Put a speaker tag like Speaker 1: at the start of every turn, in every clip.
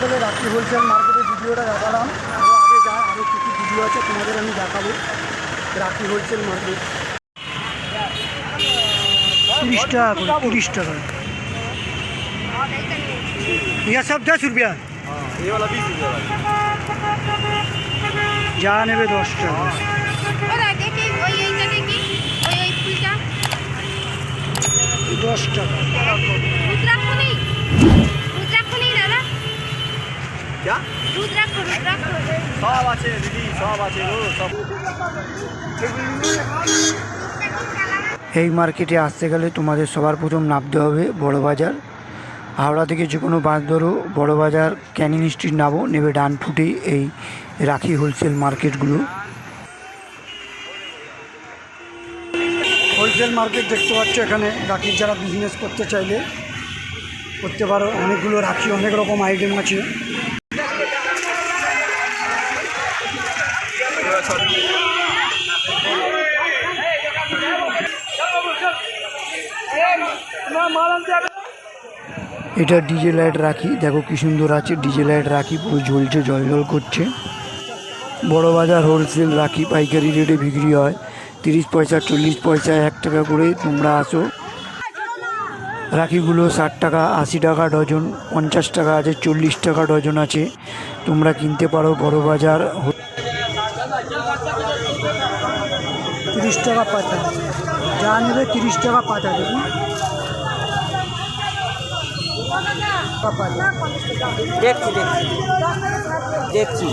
Speaker 1: তাহলে রাত্রি হোলসেল মার্কেটের ভিডিওটা দেখালাম আরও আগে যা আরও কিছু ভিডিও আছে তোমাদের আমি দেখাবো রাত্রি হোলসেল মার্কেট তিরিশ টাকা করে তিরিশ টাকা यह सब दस रुपया
Speaker 2: ये वाला बीस रुपये वाला
Speaker 1: যা নেবে দশ টাকা
Speaker 3: ওরা দেখি ওই এইটা দেখি ওই ওই ফুলটা
Speaker 1: দশ টাকা
Speaker 2: क्या সব আছে দিদি সব আছে গো সব।
Speaker 1: এই মার্কেটে আসতে গেলে তোমাদের সবার প্রথম নামতে হবে বড় বাজার হাওড়া থেকে যে কোনো বাস ধরো বড় বাজার ক্যানিং স্ট্রিট নামো নেবে ডান ফুটে এই রাখি হোলসেল মার্কেটগুলো। হোলসেল মার্কেট দেখতে পাচ্ছ এখানে রাখির যারা বিজনেস করতে চাইলে করতে পারো। অনেকগুলো রাখি অনেক রকম আইটেম আছে। এটা ডিজে লাইট রাখি দেখো কি সুন্দর আছে। ডিজে লাইট রাখি পুরো ঝলছে, জল জল করছে। বড় বাজার হোলসেল রাখি পাইকারি রেটে বিক্রি হয়। তিরিশ পয়সা, চল্লিশ পয়সা, এক টাকা করে তোমরা আসো। রাখিগুলো ষাট টাকা, আশি টাকা ডজন, পঞ্চাশ টাকা আছে, চল্লিশ টাকা ডজন আছে। তোমরা কিনতে পারো বড় বাজার। তিরিশ টাকা পাতা। যা নেবে তিরিশ টাকা পাতা দেখুন।
Speaker 4: দেখছি দেখছি। দেখছি।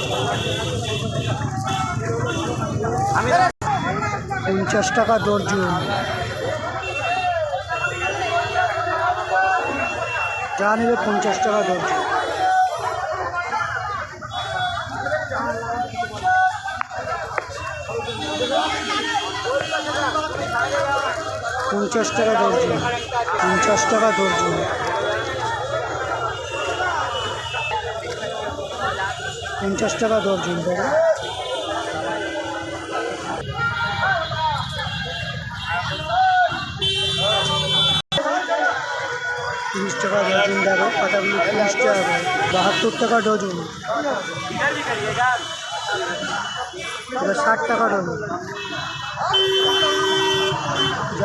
Speaker 1: পঞ্চাশ টাকা দর্জন যা নেবে পঞ্চাশ টাকা দর্জন পঞ্চাশ টাকা দর্জন পঞ্চাশ টাকা দর্জন পঞ্চাশ টাকা দর্জন দাদা। তিরিশ টাকা ডজন দেখো পাতাগুলো তিরিশ টাকা বাহাত্তর টাকা ডজন। ষাট টাকা ডজন।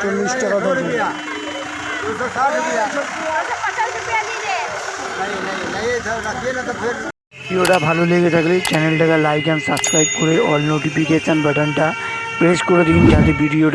Speaker 1: চল্লিশ টাকা ভিডিওটা ভালো লেগে থাকলে চ্যানেলটাকে লাইক অ্যান্ড সাবস্ক্রাইব করে অল নোটিফিকেশান বাটনটা প্রেস করে দিন যাতে ভিডিওটা